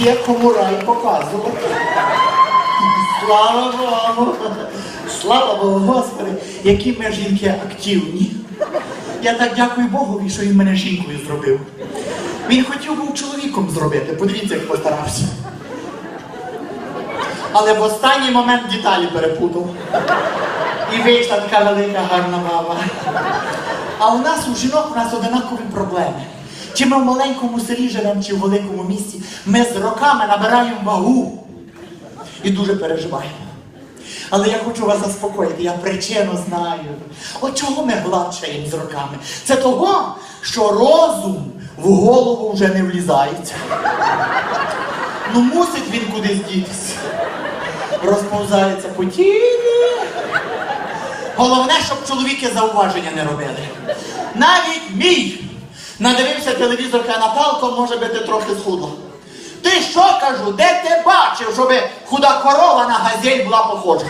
є кому рай показувати. Слава Богу! Слава Богу, Господи, які ми жінки активні. Я так дякую Богові, що він мене жінкою зробив. Він хотів був чоловіком зробити, подивіться, як постарався. Але в останній момент деталі перепутав. І вийшла така велика гарна баба. А у нас, у жінок, у нас одинакові проблеми. Чи ми в маленькому селі живемо, чи в великому місті, ми з роками набираємо вагу і дуже переживаємо. Але я хочу вас заспокоїти, я причину знаю. От чого ми гладшаємо з роками? Це того, що розум в голову вже не влізається. Ну мусить він кудись дітися. Розповзається по тілі. Головне, щоб чоловіки зауваження не робили. Навіть мій надивився телевізор Наталко, може би ти трохи схудла. Ти що кажу, де ти бачив, щоб худа корова на газель була похожа?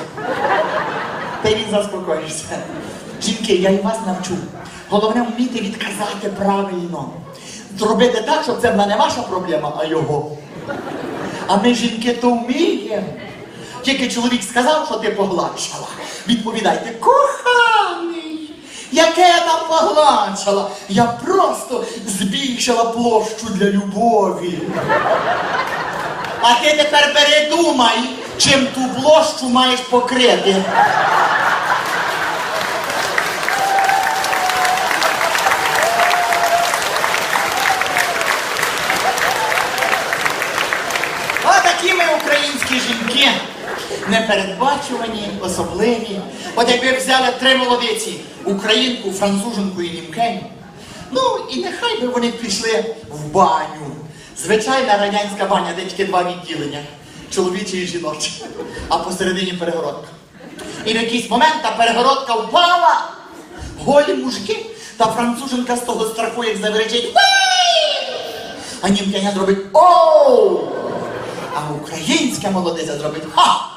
Й він заспокоївся. Жінки, я і вас навчу. Головне вміти відказати правильно. Зробити так, щоб це була не ваша проблема, а його. А ми, жінки, то вміємо. Тільки чоловік сказав, що ти погладшала. Відповідайте, коханий, яке я там погладшала? Я просто збільшила площу для любові. А ти тепер передумай, чим ту площу маєш покрити. Отакі ми українські жінки. Непередбачувані, особливі. От якби взяли три молодиці українку, француженку і німкеню. Ну і нехай би вони пішли в баню. Звичайна радянська баня, де тільки два відділення чоловіче і жіноче, а посередині перегородка. І в якийсь момент та перегородка впала, голі мужики, та француженка з того страху, як заверечить. А німкеня зробить оу! А українська молодиця зробить ха!